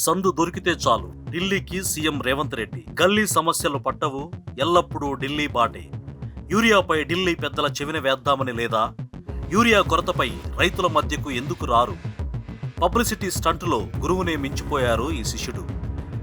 సందు దొరికితే చాలు. ఢిల్లీకి సీఎం రేవంత్ రెడ్డి. గల్లీ సమస్యలు పట్టవు ఎల్లప్పుడూ ఢిల్లీ బాటే. యూరియాపై ఢిల్లీ పెద్దల చెవిన వేద్దామని లేదా? యూరియా కొరతపై రైతుల మధ్యకు ఎందుకు రారు? పబ్లిసిటీ స్టంట్లో గురువునే మించిపోయారు ఈ శిష్యుడు.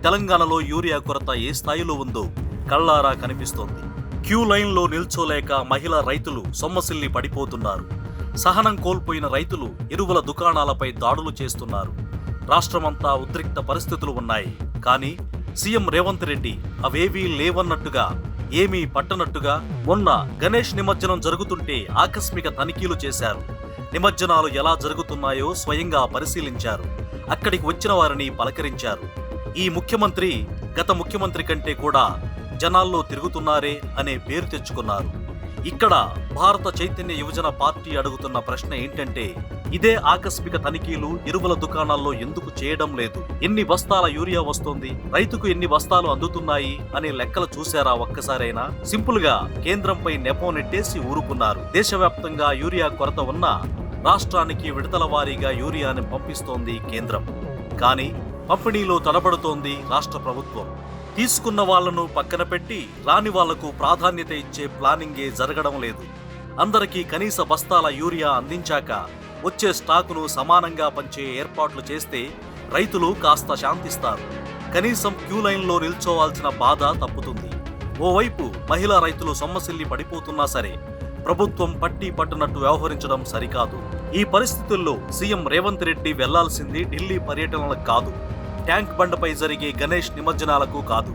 తెలంగాణలో యూరియా కొరత ఏ స్థాయిలో ఉందో కళ్ళారా కనిపిస్తోంది. క్యూ లైన్లో నిల్చోలేక మహిళా రైతులు సొమ్మసిల్లి పడిపోతున్నారు. సహనం కోల్పోయిన రైతులు ఎరువుల దుకాణాలపై దాడులు చేస్తున్నారు. రాష్ట్రమంతా ఉద్రిక్త పరిస్థితులు ఉన్నాయి. కానీ సీఎం రేవంత్ రెడ్డి అవేవీ లేవన్నట్టుగా ఏమీ పట్టనట్టుగా మొన్న గణేష్ నిమజ్జనం జరుగుతుంటే ఆకస్మిక తనిఖీలు చేశారు. నిమజ్జనాలు ఎలా జరుగుతున్నాయో స్వయంగా పరిశీలించారు. అక్కడికి వచ్చిన వారిని పలకరించారు. ఈ ముఖ్యమంత్రి గత ముఖ్యమంత్రి కంటే కూడా జనాల్లో తిరుగుతున్నారే అనే పేరు తెచ్చుకున్నారు. ఇక్కడ భారత చైతన్య యువజన పార్టీ అడుగుతున్న ప్రశ్న ఏంటంటే ఇదే ఆకస్మిక తనిఖీలు ఎరువుల దుకాణాల్లో ఎందుకు చేయడం లేదు? ఎన్ని బస్తాల యూరియా వస్తోంది? రైతుకు ఎన్ని బస్తాలు అందుతున్నాయి? అనే లెక్కలు చూశారా ఒక్కసారైనా? సింపుల్గా కేంద్రంపై నెపం నెట్టేసి ఊరుకున్నారు. దేశవ్యాప్తంగా యూరియా కొరత ఉన్నా రాష్ట్రానికి విడతల వారీగా యూరియాని పంపిస్తోంది కేంద్రం. కానీ పంపిణీలో తడబడుతోంది రాష్ట్ర ప్రభుత్వం. తీసుకున్న వాళ్ళను పక్కన పెట్టి రాని వాళ్ళకు ప్రాధాన్యత ఇచ్చే ప్లానింగే జరగడం లేదు. అందరికీ కనీస బస్తాల యూరియా అందించాక వచ్చే స్టాకును సమానంగా పంచే ఏర్పాట్లు చేస్తే రైతులు కాస్త శాంతిస్తారు. కనీసం క్యూ లైన్లో నిల్చోవాల్సిన బాధ తప్పుతుంది. ఓవైపు మహిళా రైతులు సొమ్మసిల్లి పడిపోతున్నా సరే ప్రభుత్వం పట్టి పట్టునట్టు వ్యవహరించడం సరికాదు. ఈ పరిస్థితుల్లో సీఎం రేవంత్ రెడ్డి వెళ్ళాల్సింది ఢిల్లీ పర్యటనలకు కాదు. ట్యాంక్ బండపై జరిగే గణేష్ నిమజ్జనాలకు కాదు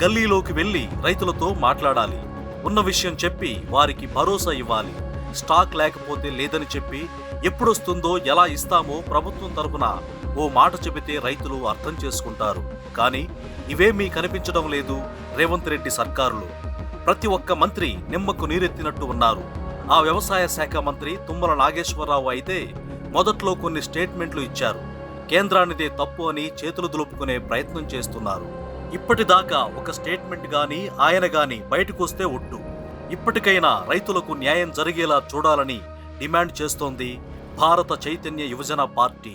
గల్లీలోకి వెళ్ళి రైతులతో మాట్లాడాలి. ఉన్న విషయం చెప్పి వారికి భరోసా ఇవ్వాలి. స్టాక్ లేకపోతే లేదని చెప్పి ఎప్పుడొస్తుందో ఎలా ఇస్తామో ప్రభుత్వం తరపున ఓ మాట చెబితే రైతులు అర్థం చేసుకుంటారు. కానీ ఇవేమీ కనిపించడం లేదు రేవంత్ రెడ్డి సర్కారులో. ప్రతి ఒక్క మంత్రి నిమ్మకు నీరెత్తినట్టు ఉన్నారు. ఆ వ్యవసాయ శాఖ మంత్రి తుమ్మల నాగేశ్వరరావు అయితే మొదట్లో కొన్ని స్టేట్మెంట్లు ఇచ్చారు. కేంద్రానిదే తప్పు అని చేతులు దులుపుకునే ప్రయత్నం చేస్తున్నారు. ఇప్పటిదాకా ఒక స్టేట్మెంట్ గాని ఆయన గాని బయటకొస్తే ఒట్టు. ఇప్పటికైనా రైతులకు న్యాయం జరిగేలా చూడాలని డిమాండ్ చేస్తోంది భారత చైతన్య యువజన పార్టీ.